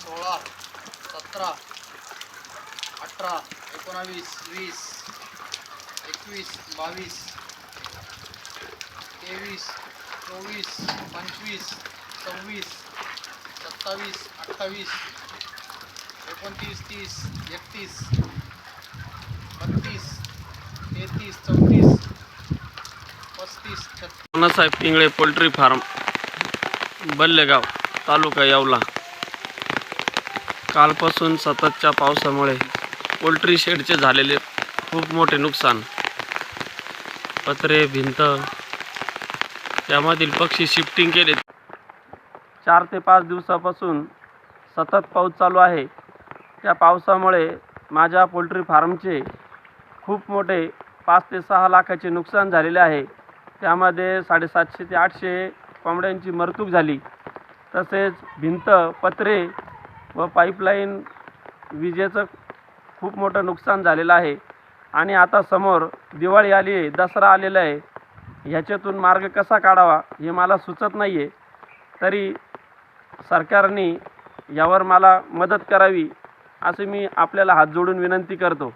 सोळा सतरा अठरा एकोणावीस वीस एकवीस बावीस तेवीस चोवीस पंचवीस सव्वीस सत्तावीस अठ्ठावीस एकोणतीस तीस एकतीस बत्तीस तेहतीस चौतीस पस्तीस छत्तीस. Nanasaheb Pingale poultry farm Ballegaon taluka Yawal. कालपासून सततच्या पावसामुळे पोल्ट्री शेडचे झालेले खूप मोठे नुकसान. पत्रे भिंत त्यामधील पक्षी शिफ्टिंग केले. चार ते पाच दिवसापासून सतत पाऊस चालू आहे. त्या पावसामुळे माझ्या पोल्ट्री फार्मचे खूप मोठे पाच ते सहा लाखाचे नुकसान झालेले आहे. त्यामध्ये साडेसातशे ते आठशे कोंबड्यांची मरतूक झाली. तसेच भिंत पत्रे व पाईपलाईन विजेचं खूप मोठं नुकसान झालेलं आहे. आणि आता समोर दिवाळी आली आहे दसरा आलेला आहे. ह्याच्यातून मार्ग कसा काढावा हे मला सुचत नाही आहे तरी सरकारने यावर मला मदत करावी असे मी आपल्याला हात जोडून विनंती करतो.